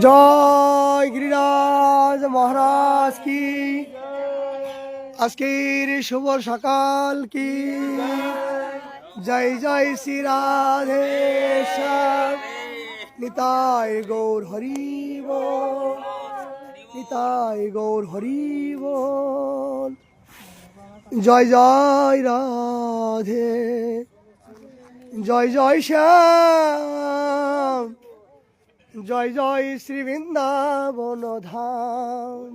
জয় গিরিরাজ মহারাজ কি? আজকের শুভ সকাল কি? জয় জয় শ্রী রাধে নিতাই গৌর হরিব। নিতাই গৌর হরিব। জয় জয় রাধে। জয় জয় শ্যাম। জয় জয় শ্রী বৃন্দাবন ধাম।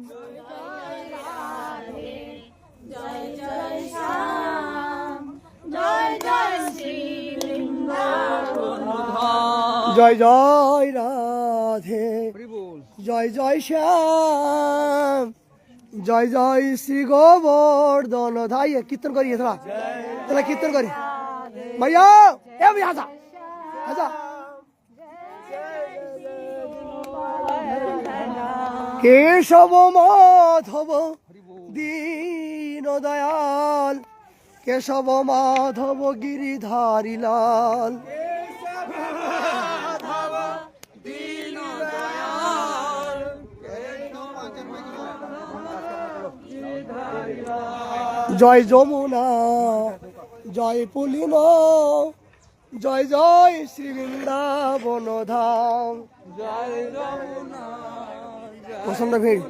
জয় জয় রাধে। জয় জয় শ্যাম। জয় জয় শ্রী গোবর্ধন ধাই। কীর্তন করি তোরা। তোরা কীর্তন করি। ভাইয়া এ আজা কেশব মাধব দীন দয়াল কেশব মাধব, গিরিধারী লাল। জয় যমুনা, জয় পুলিন, জয় জয় শ্রী বৃন্দাবন ধাম প্রচণ্ড ভিড়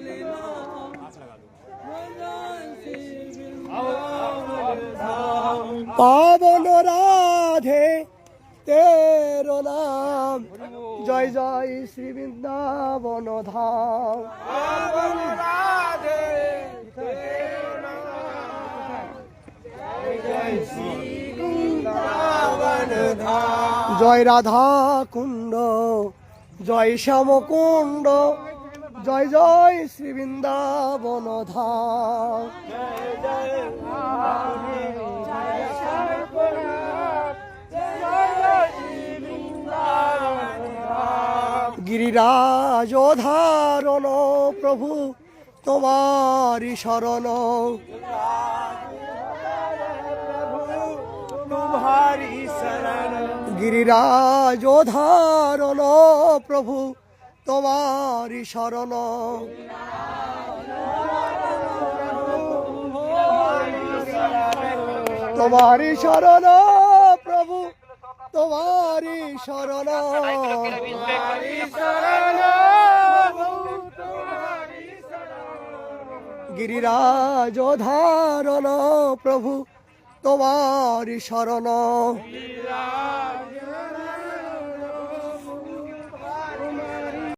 পাবন রাধে তের নাম। জয় জয় শ্রী বৃন্দাবন ধাম। জয় রাধা কুণ্ড জয় শ্যাম কুণ্ড জয় জয় শ্রী বৃন্দাবন ধাম গিরিরাজ ধারণ প্রভু তোমারি শরণ। গিরিরাজ ধারণ প্রভু তোমারি শরণ। তোমারি শরণ প্রভু তোমারি শরণ। গিরিরাজ ধারণ প্রভু তোমারি শরণ।